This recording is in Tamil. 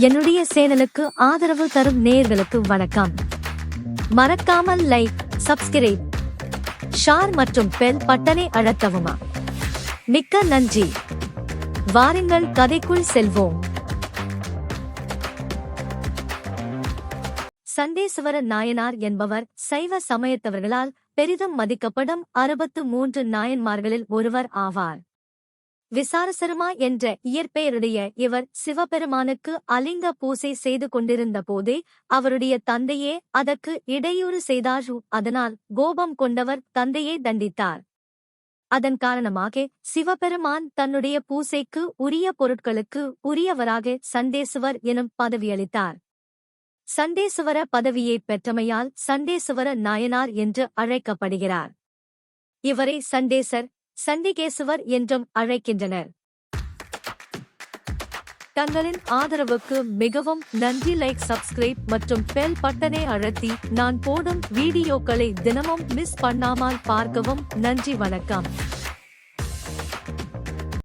என்னுடைய சேனலுக்கு ஆதரவு தரும் நேர்களுக்கு வணக்கம். மறக்காமல் லைக் சப்ஸ்கிரைப் ஷார் மற்றும் பெல் பட்டனை அழுத்தவுமா. மிக்க நன்றி. வாருங்கள் கதைக்குள் செல்வோம். சண்டேசுவர நாயனார் என்பவர் சைவ சமயத்தவர்களால் பெரிதும் மதிக்கப்படும் அறுபத்து மூன்று நாயன்மார்களில் ஒருவர் ஆவார். விசாரசருமா என்ற இயற்பெயருடைய இவர் சிவபெருமானுக்கு அலிங்க பூசை செய்து கொண்டிருந்த போதே அவருடைய தந்தையே அதற்கு இடையூறு செய்தார். அதனால் கோபம் கொண்டவர் தந்தையை தண்டித்தார். அதன் காரணமாக சிவபெருமான் தன்னுடைய பூசைக்கு உரிய பொருட்களுக்கு உரியவராக சண்டேசுவர் எனும் பதவியளித்தார். சண்டேசுவர பதவியை பெற்றமையால் சண்டேசுவர நாயனார் என்று அழைக்கப்படுகிறார். இவரை சண்டேசர் சண்டிகேசுவர் என்றும் அழைக்கின்றனர். தங்களின் ஆதரவுக்கு மிகவும் நன்றி லைக் சப்ஸ்கிரைப் மற்றும் பெல் பட்டனை அழுத்தி நான் போடும் வீடியோக்களை தினமும் மிஸ் பண்ணாமல் பார்க்கவும். நன்றி வணக்கம்.